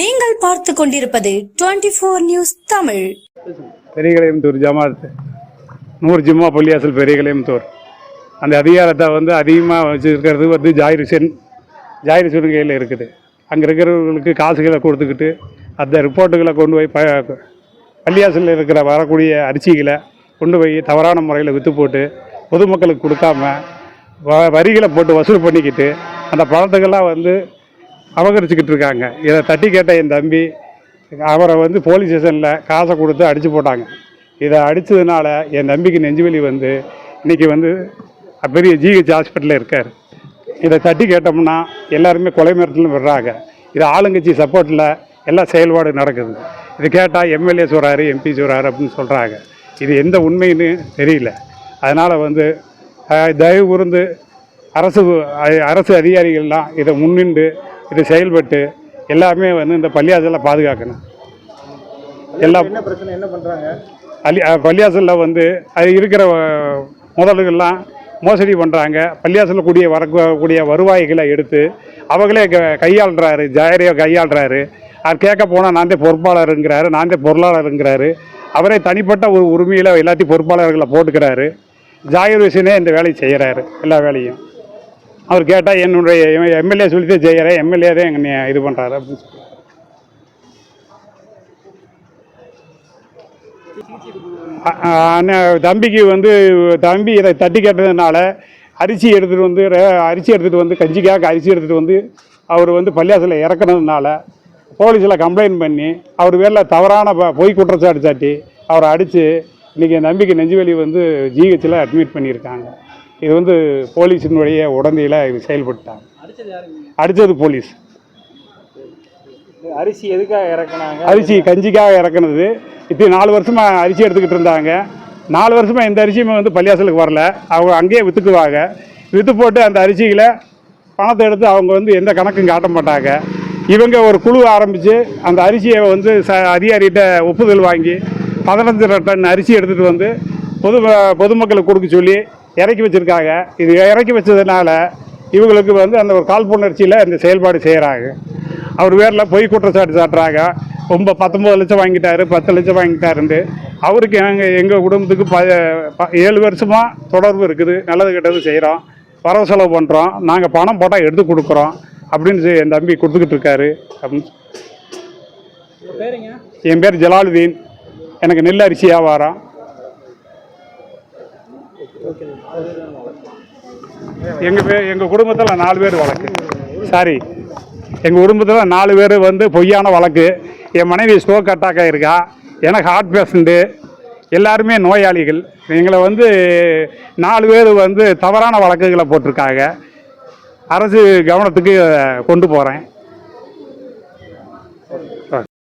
நீங்கள் பார்த்து கொண்டிருப்பது டுவெண்டி போர் நியூஸ் தமிழ். தூர் ஜமாத் நூறு ஜிம்மா பள்ளியாசல் பெரியகளையம்புத்தூர் அந்த அதிகாரத்தை வந்து அதிகமாக வச்சுருக்கிறது வந்து ஜாயிர் ஹுசேன். ஜாயிர் ஹுசேன் கையில் இருக்குது. அங்கே இருக்கிறவங்களுக்கு காசுகளை கொடுத்துக்கிட்டு அந்த ரிப்போர்ட்டுகளை கொண்டு போய் ப பள்ளியாசலில் இருக்கிற வரக்கூடிய அரிசிகளை கொண்டு போய் தவறான முறையில் விற்று போட்டு பொதுமக்களுக்கு கொடுக்காம வ வரிகளை போட்டு வசூல் பண்ணிக்கிட்டு அந்த பணத்துக்கெல்லாம் வந்து அபகரிச்சுக்கிட்டு இருக்காங்க. இதை தட்டி கேட்ட என் தம்பி அவரை வந்து போலீஸ் ஸ்டேஷனில் காசை கொடுத்து அடித்து போட்டாங்க. இதை அடித்ததுனால என் தம்பிக்கு நெஞ்சுவலி வந்து இன்றைக்கி வந்து பெரிய ஜிஹெச் ஹாஸ்பிட்டலில் இருக்கார். இதை தட்டி கேட்டோம்னா எல்லாருமே கொலை மிரட்டலும் விடுறாங்க. இது ஆளுங்கட்சி சப்போர்ட்டில் எல்லாம் செயல்பாடு நடக்குது. இது கேட்டால் எம்எல்ஏ சொல்கிறாரு எம்பி சொல்கிறாரு அப்படின்னு சொல்கிறாங்க இது எந்த உண்மைன்னு தெரியல. அதனால் வந்து தயவு கூர்ந்து அரசு அரசு அதிகாரிகள்லாம் இதை முன்னின்று இது செயல்பட்டு எல்லாமே வந்து இந்த பள்ளியாசலை பாதுகாக்கணும். எல்லாம் என்ன பிரச்சனை என்ன பண்றாங்க? அலி பள்ளியாசலில் வந்து அது இருக்கிற முதல்கள்லாம் மோசடி பண்ணுறாங்க பள்ளியாசலில் கூடிய வரக்கூடிய வருவாய்களை எடுத்து அவங்களே கையாளுறாரு ஜாயரையோ கையாளுறாரு. அவர் கேட்க போனால் நான் தான் பொறுப்பாளருங்கிறாரு நான் தான் பொருளாளருங்கிறாரு. அவரே தனிப்பட்ட ஒரு உரிமையில் எல்லாத்தையும் பொறுப்பாளர்களை போட்டுக்கிறாரு. ஜாகிர் ஹுசேனே இந்த வேலையை செய்கிறாரு எல்லா வேலையும். அவர் கேட்டால் என்னுடைய எம்எல்ஏ சொல்லிட்டு செய்கிறேன் எம்எல்ஏ தான் எங்க இது பண்ணுறாரு அப்படின்னு சொல்லி. தம்பிக்கு வந்து தம்பி இதை தட்டி கேட்டதுனால அரிசி எடுத்துகிட்டு வந்து அரிசி எடுத்துகிட்டு வந்து கஞ்சிக்காக அரிசி எடுத்துகிட்டு வந்து அவர் வந்து பள்ளியாசில் இறக்குனதுனால போலீஸில் கம்ப்ளைண்ட் பண்ணி அவர் பேரில் தவறான ப- பொய் குற்றச்சாட்டு சாட்டி அவரை அடித்து இன்றைக்கி என் தம்பிக்கு நெஞ்சுவலி வந்து ஜிஹெச்சில் அட்மிட் பண்ணியிருக்காங்க. இது வந்து போலீஸினுடைய உடந்தையில் இது செயல்பட்டாங்க அடித்தது போலீஸ். அரிசி எதுக்காக இறக்குனாங்க? அரிசி கஞ்சிக்காக இறக்குனது. இப்போ நாலு வருஷமாக அரிசி எடுத்துக்கிட்டு இருந்தாங்க. நாலு வருஷமாக எந்த அரிசியுமே வந்து பள்ளியாசலுக்கு வரல. அவங்க அங்கேயே விற்றுக்குவாங்க விற்று போட்டு அந்த அரிசிகளை பணத்தை எடுத்து அவங்க வந்து எந்த கணக்கும் காட்ட மாட்டாங்க. இவங்க ஒரு குழு ஆரம்பித்து அந்த அரிசியை வந்து ச அதிகாரிகிட்ட ஒப்புதல் வாங்கி பதினஞ்சு டன் அரிசி எடுத்துகிட்டு வந்து பொது பொதுமக்களுக்கு கொடுக்க சொல்லி இறக்கி வச்சுருக்காங்க. இது இறக்கி வச்சதுனால இவங்களுக்கு வந்து அந்த ஒரு காழ்ப்புணர்ச்சியில் இந்த செயல்பாடு செய்கிறாங்க அவர் பேரில் பொய் குற்றச்சாட்டு சாட்டுறாங்க. ரொம்ப பத்தொம்பது லட்சம் வாங்கிட்டாரு பத்து லட்சம் வாங்கிட்டாருன்ட்டு. அவருக்கு எங்கள் எங்கள் குடும்பத்துக்கு ப ஏழு வருஷமாக தொடர்பு இருக்குது. நல்லது கெட்டது செய்கிறோம் வரவு செலவு பண்ணுறோம் நாங்கள் பணம் போட்டால் எடுத்து கொடுக்குறோம். அப்படின்னு என் தம்பி கொடுத்துக்கிட்டு இருக்காரு. அப்படின்னு என் பேர் ஜலாலுதீன். எனக்கு நெல் அரிசி வியாபாரம். எங்கள் பே எங்கள் குடும்பத்தில் நாலு பேர் வழக்கு. சாரி எங்கள் குடும்பத்தில் நாலு பேர் வந்து பொய்யான வழக்கு. என் மனைவி ஸ்ட்ரோக் அட்டாக் ஆகிருக்கா எனக்கு ஹார்ட் பேஷண்ட்டு எல்லாருமே நோயாளிகள். எங்களை வந்து நாலு பேர் வந்து தவறான வழக்குகளை போட்டிருக்காங்க. அரசு கவனத்துக்கு கொண்டு போகிறேன்